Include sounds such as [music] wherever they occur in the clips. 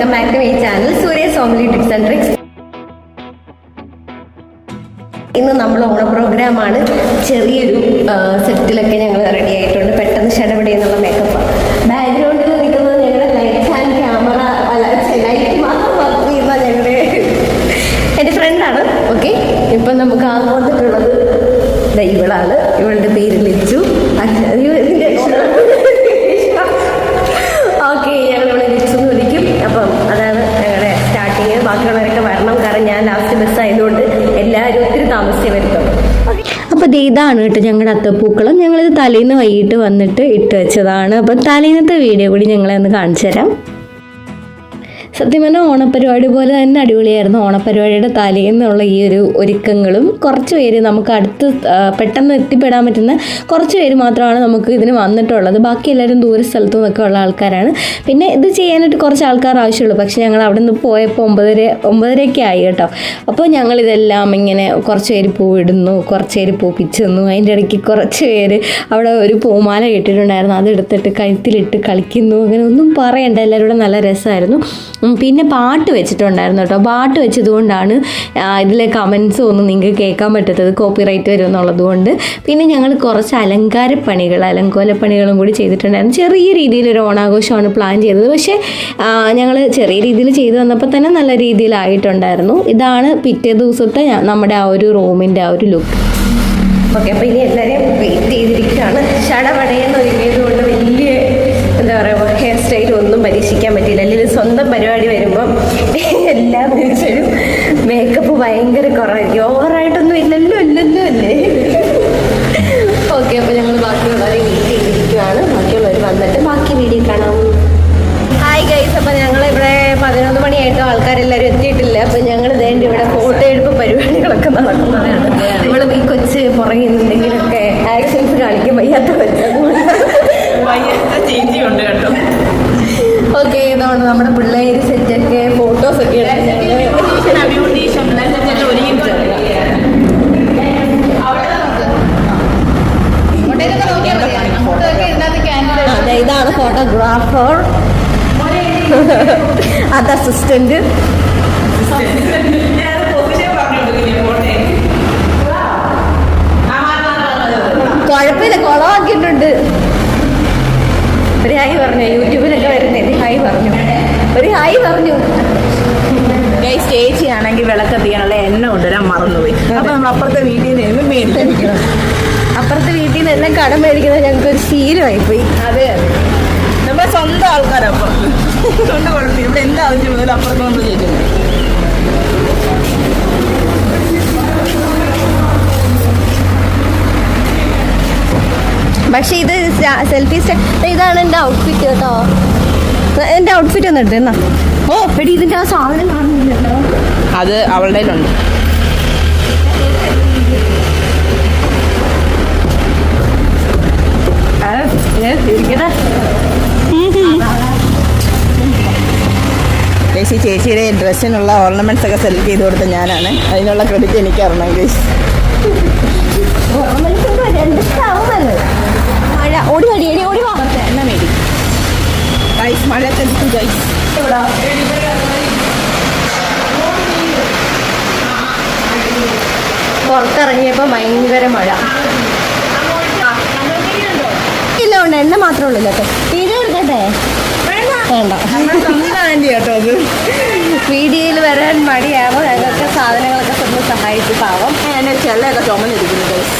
Welcome back to my channel Surya സോമലി tips and tricks ഇന്ന് നമ്മൾ ഓണ പ്രോഗ്രാമാണ് ചെറിയൊരു സെറ്റിലൊക്കെ ഞങ്ങൾ റെഡി ആയിട്ടുണ്ട്. പെട്ടെന്ന് ഷടപടി എന്നുള്ള മേക്കപ്പ് ബാക്ക്ഗ്രൗണ്ടിൽ നിൽക്കുന്നത് ഞങ്ങളുടെ ലൈറ്റ് ആൻഡ് ക്യാമറ ഞങ്ങളുടെ എന്റെ ഫ്രണ്ടാണ് ഓക്കെ ഇപ്പം നമുക്ക് ആകെ വന്നിട്ടുള്ളത് ദാ ഇവളാണ്. ഇവളുടെ പേര് ലിച്ചു അച്ഛ- ഇതിന്റെ അക്ഷരം ഓക്കെ ഞങ്ങൾ ഇവിടെ ലിച്ചു എന്ന് വിളിക്കും അപ്പം അതാണ് ഞങ്ങളുടെ സ്റ്റാർട്ടിങ് ബാക്കിയുള്ളവരൊക്കെ വരണം കാരണം ഞാൻ ലാസ്റ്റ് ബസ് ആയതുകൊണ്ട് എല്ലാവരും ഒത്തിരി താമസിച്ചേ വരുത്തുള്ളൂ ഇതാണ് കേട്ടോ ഞങ്ങളുടെ അത്തപ്പൂക്കളം. ഞങ്ങളിത് തലേന്ന് വൈകിട്ട് വന്നിട്ട് ഇട്ട് വെച്ചതാണ്. അപ്പം തലേന്നത്തെ വീഡിയോ കൂടി ഞങ്ങളെ ഒന്ന് കാണിച്ചു തരാം സത്യം പറഞ്ഞാൽ ഓണപ്പരിപാടി പോലെ തന്നെ അടിപൊളിയായിരുന്നു. ഓണപ്പരിപാടിയുടെ തലേന്നുള്ള ഈ ഒരു ഒരുക്കങ്ങളും കുറച്ച് പേര് നമുക്ക് അടുത്ത് പെട്ടെന്ന് എത്തിപ്പെടാൻ പറ്റുന്ന കുറച്ച് പേര് മാത്രമാണ് നമുക്ക് ഇതിന് വന്നിട്ടുള്ളത്. ബാക്കി എല്ലാവരും ദൂര സ്ഥലത്തു നിന്നൊക്കെ ഉള്ള ആൾക്കാരാണ്. പിന്നെ ഇത് ചെയ്യാനായിട്ട് കുറച്ച് ആൾക്കാർ ആവശ്യമുള്ളൂ. പക്ഷേ ഞങ്ങൾ അവിടെ നിന്ന് പോയപ്പോൾ ഒമ്പതര ഒമ്പതരയൊക്കെ ആയി കേട്ടോ. അപ്പോൾ ഞങ്ങളിതെല്ലാം ഇങ്ങനെ കുറച്ച് പേര് പൂവിടുന്നു കുറച്ച് പേര് പൂ പിച്ചുന്നു. അതിന്റെ ഇടയ്ക്ക് കുറച്ച് പേര് അവിടെ ഒരു പൂമാല കെട്ടിയിട്ടുണ്ടായിരുന്നു അതെടുത്തിട്ട് കഴുത്തിലിട്ട് കളിക്കുന്നു. അങ്ങനെ ഒന്നും പറയണ്ട. എല്ലാവരും നല്ല രസമായിരുന്നു. പിന്നെ പാട്ട് വെച്ചിട്ടുണ്ടായിരുന്നു കേട്ടോ. പാട്ട് വെച്ചതുകൊണ്ടാണ് ഇതിലെ കമൻസ് ഒന്നും നിങ്ങൾക്ക് കേൾക്കാൻ പറ്റാത്തത് കോപ്പി റൈറ്റ് വരും എന്നുള്ളത് കൊണ്ട്. പിന്നെ ഞങ്ങൾ കുറച്ച് അലങ്കാരപ്പണികൾ അലങ്കോലപ്പണികളും കൂടി ചെയ്തിട്ടുണ്ടായിരുന്നു. ചെറിയ രീതിയിൽ ഒരു ഓണാഘോഷമാണ് പ്ലാൻ ചെയ്തത്. പക്ഷേ ഞങ്ങൾ ചെറിയ രീതിയിൽ ചെയ്തു വന്നപ്പോൾ തന്നെ നല്ല രീതിയിലായിട്ടുണ്ടായിരുന്നു. ഇതാണ് പിറ്റേ ദിവസത്തെ നമ്മുടെ ആ ഒരു റൂമിന്റെ ആ ഒരു ലുക്ക് ഓക്കെ അപ്പോൾ ഇനി എല്ലാവരെയും വെയിറ്റ് ചെയ്തിരിക്കുകയാണ്. ഷടപടയെന്ന് ഒരുങ്ങിയത് കൊണ്ട് വലിയ എന്താ പറയുക ഹെയർ സ്റ്റൈൽ ഒന്നും പരീക്ഷിക്കാൻ പറ്റില്ല അല്ലെങ്കിൽ സ്വന്തം പരിപാടി വരുമ്പം എല്ലാ മനുഷ്യരും മേക്കപ്പ് ഭയങ്കര കുറവായിരിക്കും. ഓവറായിട്ടൊന്നും ഇല്ലല്ലോ ഇല്ലല്ലോ അല്ലേ? ഓക്കെ അപ്പോൾ ഞങ്ങൾ ബാക്കിയുള്ളവരെ വീട്ടിൽ ഇരിക്കുകയാണ് ബാക്കിയുള്ളവർ വന്നിട്ട് ബാക്കി വീഡിയോ കാണാം. ഹായ് ഗൈസ് അപ്പോൾ ഞങ്ങൾ ഇവിടെ പതിനൊന്ന് മണിയായിട്ടും ആൾക്കാരെല്ലാവരും എത്തിയിട്ടില്ല. അപ്പോൾ ഞങ്ങൾ വേണ്ടി ഇവിടെ ഫോട്ടോ എടുപ്പ് പരിപാടികളൊക്കെ നടക്കുന്നതാണ് നമ്മൾ ഈ കൊച്ച് പുറകിൽ നിന്നെങ്കിലൊക്കെ ആക്ഷൻസ് കാണിക്കാൻ വയ്യാത്ത കൊച്ചതുകൊണ്ട് ഉണ്ട് കേട്ടോ. ഓക്കെ ഇതാണ് നമ്മുടെ പിള്ളേർ സെറ്റൊക്കെ ഫോട്ടോസ് ഒക്കെ ഇതാണ് ഫോട്ടോഗ്രാഫർ അത് അസിസ്റ്റന്റ് കുഴപ്പമില്ല കുളമാക്കിയിട്ടുണ്ട് ഒരു ഹായ് പറഞ്ഞു യൂട്യൂബിലൊക്കെ വരുന്നേ ഒരു ഹായ് പറഞ്ഞു. ഒരു ഹായ് പറഞ്ഞു. ഗൈസ് ചേച്ചിയാണെങ്കിൽ വിളക്കത്തിയാനുള്ള എണ്ണ കൊണ്ടുവരാൻ മറന്നുപോയി. അപ്പൊ നമ്മൾ അപ്പുറത്തെ വീട്ടിൽ നിന്ന് മേടിക്കണം അപ്പുറത്തെ വീട്ടിൽ നിന്ന് എല്ലാം കടം മേടിക്കുന്നത് ഞങ്ങൾക്ക് ഒരു ശീലമായി പോയി അതെ അതെ. നമ്മുടെ സ്വന്തം ആൾക്കാരപ്പുറത്ത്. സ്വന്തം കൊണ്ട് കുഴപ്പമില്ല? ഇവിടെ എന്താവശ്യം മുതൽ അപ്പുറത്ത് വന്ന് ചെയ്യുന്നത് പക്ഷെ ഇത് സെൽഫി ഇതാണ് എന്റെ ഔട്ട്ഫിറ്റ് കേട്ടോ. എന്റെ ഔട്ട്ഫിറ്റ് ഒന്ന് എടുത്തെന്നാ ഓ എടി ഇതിന്റെ ആ സാധനം കാണുന്നില്ലല്ലോ അത് അവളുടെ ഉണ്ട് ചേച്ചി ചേച്ചിയുടെ ഡ്രസ്സിനുള്ള ഓർണമെന്റ്സ് ഒക്കെ സെലക്ട് ചെയ്ത് കൊടുത്ത ഞാനാണ്. അതിനുള്ള ക്രെഡിറ്റ് എനിക്ക് അറിയണം ഗൈസ് ഓർമ്മയ്ക്കുണ്ടോ? രണ്ട് സ്റ്റൗവല്ലേ? മഴ ഓടി ഓടി വാ. എണ്ണ മേടി. ഗൈസ് മഴ തെളിച്ചു ഗൈസ് പുറത്തിറങ്ങിയപ്പോൾ ഭയങ്കര മഴ. ഇല്ല ഉണ്ട് എണ്ണ മാത്രമേ ഉള്ളൂ കേട്ടോ വീഡിയോ എടുക്കട്ടെ? വേണ്ട. കേട്ടോ അത്. വീഡിയോയിൽ വരാൻ മടിയാവും? ഞങ്ങൾക്ക് സാധനങ്ങളൊക്കെ സ്വന്തം സഹായിച്ചു പാവം? ചെള്ളയൊക്കെ ചുമന്നിരിക്കുന്നു ഗൈസ്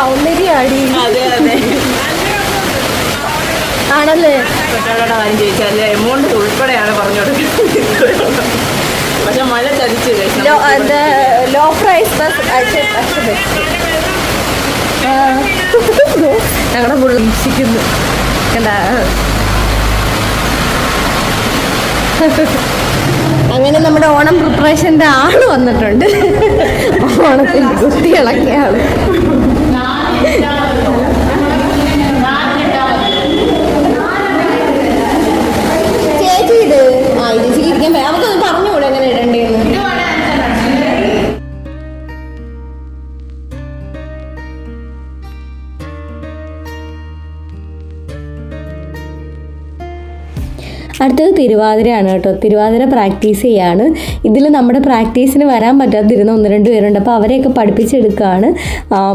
എന്തായി സൗന്ദര്യാടി അതെ അതെ. ആണല്ലേ? പെട്രോളുടെ കാര്യം ചോദിച്ചാൽ എമൗണ്ട് ഉൾപ്പെടെയാണ് പറഞ്ഞു കൊടുക്കുന്നത് പക്ഷെ മഴ ചതിച്ചു ലോ പ്രൈസ് ബസ് ഞങ്ങളുടെ ഹിംസിക്കുന്നു കണ്ടാ? അങ്ങനെ നമ്മുടെ ഓണം പ്രിപ്പറേഷന്റെ ആൾ വന്നിട്ടുണ്ട്. ഓണത്തിന് കുട്ടികളൊക്കെ ആൾ അടുത്തത് തിരുവാതിരയാണ് കേട്ടോ. തിരുവാതിര പ്രാക്ടീസ് ചെയ്യാണ്. ഇതിൽ നമ്മുടെ പ്രാക്ടീസിന് വരാൻ പറ്റാതിരുന്ന ഒന്ന് രണ്ട് പേരുണ്ട്. അപ്പോൾ അവരെയൊക്കെ പഠിപ്പിച്ചെടുക്കുകയാണ്.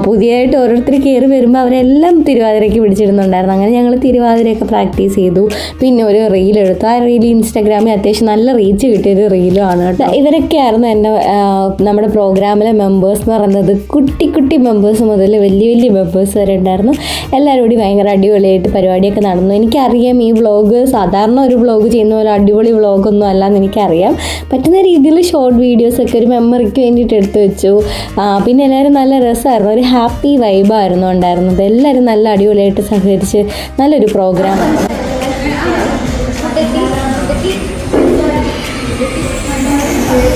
പുതിയതായിട്ട് ഓരോരുത്തർ കയറി വരുമ്പോൾ അവരെല്ലാം തിരുവാതിരയ്ക്ക് പിടിച്ചിടുന്നുണ്ടായിരുന്നു. അങ്ങനെ ഞങ്ങൾ തിരുവാതിരയൊക്കെ പ്രാക്ടീസ് ചെയ്തു. പിന്നെ ഒരു റീൽ എടുത്തു. ആ റീൽ ഇൻസ്റ്റാഗ്രാമിൽ അത്യാവശ്യം നല്ല റീച്ച് കിട്ടിയൊരു ആണ് കേട്ടോ. ഇവരൊക്കെയായിരുന്നു എന്റെ നമ്മുടെ പ്രോഗ്രാമിലെ മെമ്പേഴ്സ് എന്ന് പറയുന്നത്. കുട്ടി കുട്ടി മെമ്പേഴ്സ് മുതൽ വലിയ വലിയ മെമ്പേഴ്സ് വരെ ഉണ്ടായിരുന്നു. എല്ലാവരും കൂടി ഭയങ്കര അടിപൊളിയായിട്ട് പരിപാടിയൊക്കെ നടന്നു. എനിക്കറിയാം ഈ വ്ളോഗ് സാധാരണ ഒരു വ്ളോഗ് ചെയ്യുന്ന പോലെ അടിപൊളി വ്ളോഗൊന്നും അല്ലാന്ന് എനിക്കറിയാം. പറ്റുന്ന രീതിയിൽ ഷോർട്ട് വീഡിയോസൊക്കെ ഒരു മെമ്മറിക്ക് വേണ്ടിയിട്ട് എടുത്തു വെച്ചു. പിന്നെ എല്ലാവരും നല്ല രസമായിരുന്നു. ഒരു ഹാപ്പി വൈബായിരുന്നു ഉണ്ടായിരുന്നത്. എല്ലാവരും നല്ല അടിപൊളിയായിട്ട് സഹകരിച്ച് നല്ലൊരു പ്രോഗ്രാം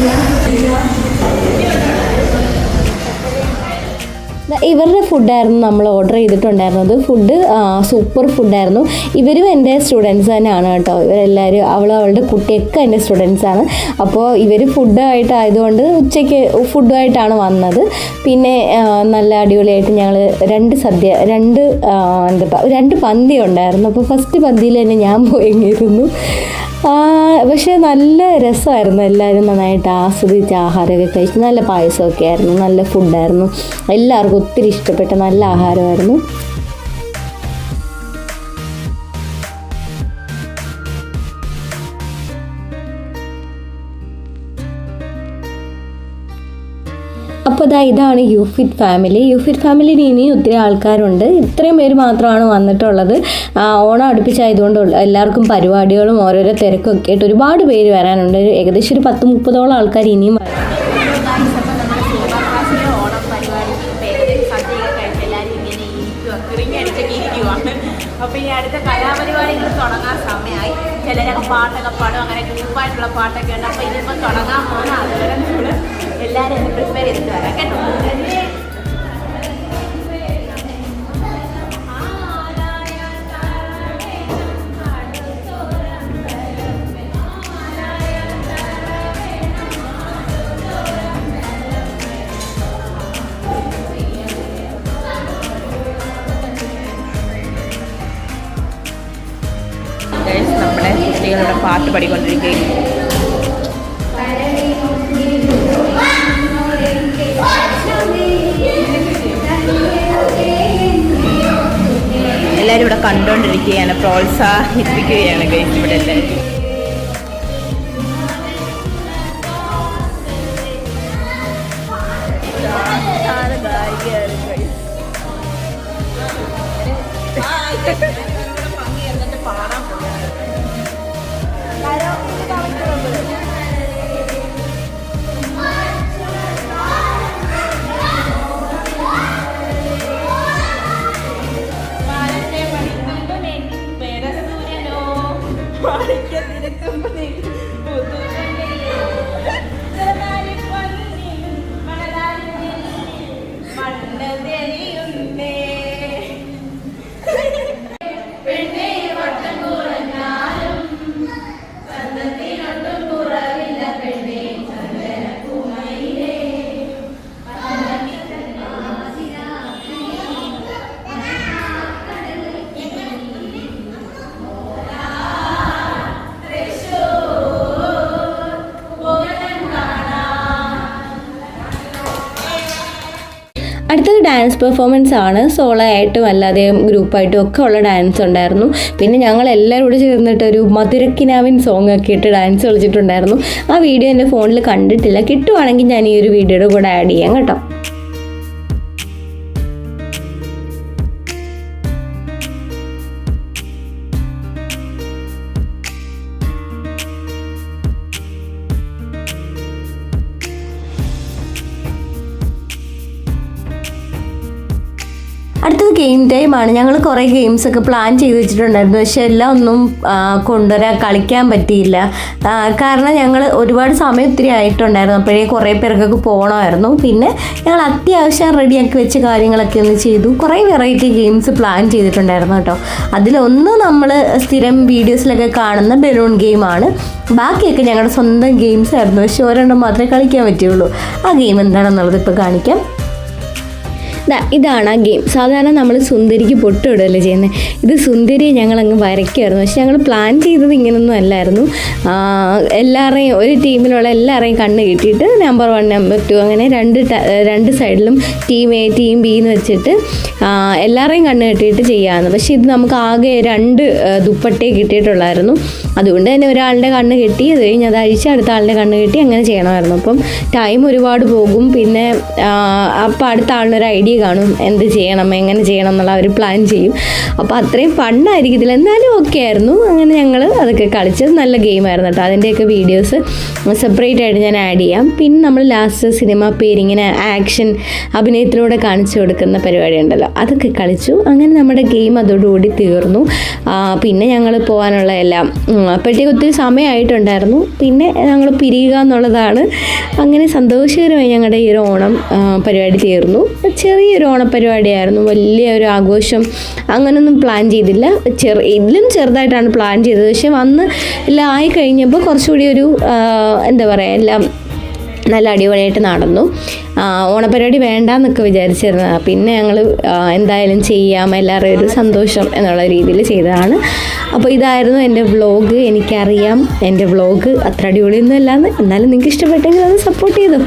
ദാ ഇവരുടെ ഫുഡായിരുന്നു നമ്മൾ ഓർഡർ ചെയ്തിട്ടുണ്ടായിരുന്നത്. ഫുഡ് സൂപ്പർ ഫുഡായിരുന്നു ഇവരും എന്റെ സ്റ്റുഡൻസ് തന്നെയാണ് കേട്ടോ. ഇവരെല്ലാവരും അവൾ അവളുടെ കുട്ടിയൊക്കെ എന്റെ സ്റ്റുഡൻസാണ് അപ്പോൾ ഇവർ ഫുഡായിട്ടായതുകൊണ്ട് ഉച്ചയ്ക്ക് ഫുഡുമായിട്ടാണ് വന്നത്. പിന്നെ നല്ല അടിപൊളിയായിട്ട് ഞങ്ങൾ രണ്ട് സദ്യ രണ്ട് എന്താ രണ്ട് പന്തി ഉണ്ടായിരുന്നു. അപ്പോൾ ഫസ്റ്റ് പന്തിയിൽ തന്നെ ഞാൻ പോയിരുന്നു പക്ഷേ നല്ല രസമായിരുന്നു. എല്ലാവരും നന്നായിട്ട് ആസ്വദിച്ച് ആഹാരമൊക്കെ കഴിച്ച് നല്ല പായസമൊക്കെ ആയിരുന്നു. നല്ല ഫുഡായിരുന്നു എല്ലാവർക്കും ഒത്തിരി ഇഷ്ടപ്പെട്ട നല്ല ആഹാരമായിരുന്നു. അപ്പോൾ അതാ ഇതാണ് യൂഫിറ്റ് ഫാമിലി. യൂഫിറ്റ് ഫാമിലിയിൽ ഇനി ഒത്തിരി ആൾക്കാരുണ്ട്. ഇത്രയും പേര് മാത്രമാണ് വന്നിട്ടുള്ളത്. ഓണം അടുപ്പിച്ചായതുകൊണ്ട് എല്ലാവർക്കും പരിപാടികളും ഓരോരോ തിരക്കും ഒക്കെ ആയിട്ട് ഒരുപാട് പേര് വരാനുണ്ട്. ഏകദേശം ഒരു പത്ത് മുപ്പതോളം ആൾക്കാർ ഇനിയും വരാൻ ചിലരൊക്കെ പാട്ടൊക്കെ പാടും. അങ്ങനെ ഗ്രൂപ്പായിട്ടുള്ള പാട്ടൊക്കെ ഉണ്ട്. അപ്പോൾ ഇതിപ്പോൾ തുടങ്ങാൻ പോകുന്ന അതുവരെ നമ്മൾ എല്ലാവരും പ്രിപ്പയർ ചെയ്തിട്ട് വരാം. കേട്ടോ? നമ്മുടെ ഇവിടെ പാട്ട് പാടിക്കൊണ്ടിരിക്കുകയും എല്ലാവരും ഇവിടെ കണ്ടുകൊണ്ടിരിക്കുകയാണ് പ്രോത്സാഹിപ്പിക്കുകയാണ് ഗൈസ് ഇവിടെ എല്ലാവരും. [laughs] അടുത്തത് ഡാൻസ് പെർഫോമൻസ് ആണ്. സോളോ ആയിട്ടും അല്ലാതെയും ഗ്രൂപ്പായിട്ടും ഒക്കെ ഉള്ള ഡാൻസ് ഉണ്ടായിരുന്നു. പിന്നെ ഞങ്ങൾ എല്ലാവരും കൂടെ ചേർന്നിട്ട് ഒരു മധുരക്കിനാവിൻ സോങ് ഒക്കെ ഇട്ട് ഡാൻസ് കളിച്ചിട്ടുണ്ടായിരുന്നു. ആ വീഡിയോ എന്റെ ഫോണിൽ കണ്ടിട്ടില്ല. കിട്ടുവാണെങ്കിൽ ഞാൻ ഈ ഒരു വീഡിയോയുടെ കൂടെ ആഡ് ചെയ്യാം കേട്ടോ. ഗെയിം ടൈമാണ് ഞങ്ങൾ കുറേ ഗെയിംസ് ഒക്കെ പ്ലാൻ ചെയ്ത് വെച്ചിട്ടുണ്ടായിരുന്നു. പക്ഷെ എല്ലാം ഒന്നും കൊണ്ടുവരാൻ കളിക്കാൻ പറ്റിയില്ല. കാരണം ഞങ്ങൾ ഒരുപാട് സമയം ഒത്തിരി ആയിട്ടുണ്ടായിരുന്നു. അപ്പോഴേ കുറേ പേർക്കൊക്കെ പോകണമായിരുന്നു പിന്നെ ഞങ്ങൾ അത്യാവശ്യം റെഡിയാക്കി വെച്ച കാര്യങ്ങളൊക്കെ ഒന്ന് ചെയ്തു. കുറേ വെറൈറ്റി ഗെയിംസ് പ്ലാൻ ചെയ്തിട്ടുണ്ടായിരുന്നു കേട്ടോ. അതിലൊന്ന് നമ്മൾ സ്ഥിരം വീഡിയോസിലൊക്കെ കാണുന്ന ബലൂൺ ഗെയിമാണ് ബാക്കിയൊക്കെ ഞങ്ങളുടെ സ്വന്തം ഗെയിംസ് ആയിരുന്നു. പക്ഷെ ഒരെണ്ണം മാത്രമേ കളിക്കാൻ പറ്റുള്ളൂ. ആ ഗെയിം എന്താണെന്നുള്ളത് ഇപ്പോൾ കാണിക്കാം. ഇതാണ് ആ ഗെയിം. സാധാരണ നമ്മൾ സുന്ദരിക്ക് പൊട്ടിടുകയല്ലേ ചെയ്യുന്നത് ഇത് സുന്ദരിയെ ഞങ്ങൾ അങ്ങ് വരയ്ക്കുമായിരുന്നു പക്ഷെ ഞങ്ങൾ പ്ലാൻ ചെയ്തത് ഇങ്ങനൊന്നും അല്ലായിരുന്നു. എല്ലാവരെയും ഒരു ടീമിലുള്ള എല്ലാവരെയും കണ്ണ് കിട്ടിയിട്ട് നമ്പർ വൺ നമ്പർ ടു അങ്ങനെ രണ്ട് രണ്ട് സൈഡിലും ടീം എ ടീം ബി എന്ന് വെച്ചിട്ട് എല്ലാവരെയും കണ്ണ് കെട്ടിയിട്ട് ചെയ്യാമെന്ന് പക്ഷേ ഇത് നമുക്ക് ആകെ രണ്ട് ദുപ്പട്ടയെ ദുപ്പട്ടേ കിട്ടിയിട്ടുള്ളായിരുന്നു. അതുകൊണ്ട് തന്നെ ഒരാളുടെ കണ്ണ് കെട്ടി അത് കഴിഞ്ഞ് അത് അഴിച്ച് അടുത്ത ആളുടെ കണ്ണ് കെട്ടി അങ്ങനെ ചെയ്യണമായിരുന്നു. അപ്പം ടൈം ഒരുപാട് പോകും. പിന്നെ അപ്പം അടുത്ത ആളിനൊരു ഐഡിയ കാണും. എന്ത് ചെയ്യണം എങ്ങനെ ചെയ്യണം എന്നുള്ള അവർ പ്ലാൻ ചെയ്യും. അപ്പോൾ അത്രയും ഫണ്ണായിരിക്കത്തില്ല എന്നാലും ഓക്കെ ആയിരുന്നു. അങ്ങനെ ഞങ്ങൾ അതൊക്കെ കളിച്ചത് നല്ല ഗെയിമായിരുന്നു കേട്ടോ. അതിന്റെയൊക്കെ വീഡിയോസ് സെപ്പറേറ്റ് ആയിട്ട് ഞാൻ ആഡ് ചെയ്യാം. പിന്നെ നമ്മൾ ലാസ്റ്റ് സിനിമ പേരിങ്ങനെ ആക്ഷൻ അഭിനയത്തിലൂടെ കാണിച്ചു കൊടുക്കുന്ന പരിപാടി ഉണ്ടല്ലോ അതൊക്കെ കളിച്ചു. അങ്ങനെ നമ്മുടെ ഗെയിം അതോടുകൂടി തീർന്നു. പിന്നെ ഞങ്ങൾ പോകാനുള്ള എല്ലാം അപ്പോഴത്തേക്ക് ഒത്തിരി സമയമായിട്ടുണ്ടായിരുന്നു. പിന്നെ ഞങ്ങൾ പിരിയുക എന്നുള്ളതാണ്. അങ്ങനെ സന്തോഷകരമായി ഞങ്ങളുടെ ഈ ഒരു ഓണം പരിപാടി തീർന്നു. ചെറിയൊരു ഓണപ്പരിപാടിയായിരുന്നു. വലിയ ഒരു ആഘോഷം അങ്ങനൊന്നും പ്ലാൻ ചെയ്തില്ല. ചെറു ഇതിലും ചെറുതായിട്ടാണ് പ്ലാൻ ചെയ്തത്. പക്ഷെ വന്ന് എല്ലാം ആയി കഴിഞ്ഞപ്പോൾ കുറച്ചുകൂടി ഒരു എന്താ പറയുക എല്ലാം നല്ല അടിപൊളിയായിട്ട് നടന്നു. ഓണപരിപാടി വേണ്ടാന്ന് വേണ്ടാന്നൊക്കെ വിചാരിച്ചിരുന്നു പിന്നെ ഞങ്ങൾ എന്തായാലും ചെയ്യാം എല്ലാവരുടെയും ഒരു സന്തോഷം എന്നുള്ള രീതിയിൽ ചെയ്തതാണ്. അപ്പോൾ ഇതായിരുന്നു എന്റെ വ്ളോഗ് എനിക്കറിയാം എന്റെ വ്ളോഗ് അത്ര അടിപൊളിയൊന്നും അല്ലാന്ന് എന്നാലും നിങ്ങൾക്ക് ഇഷ്ടപ്പെട്ടെങ്കിൽ അത് സപ്പോർട്ട് ചെയ്തു.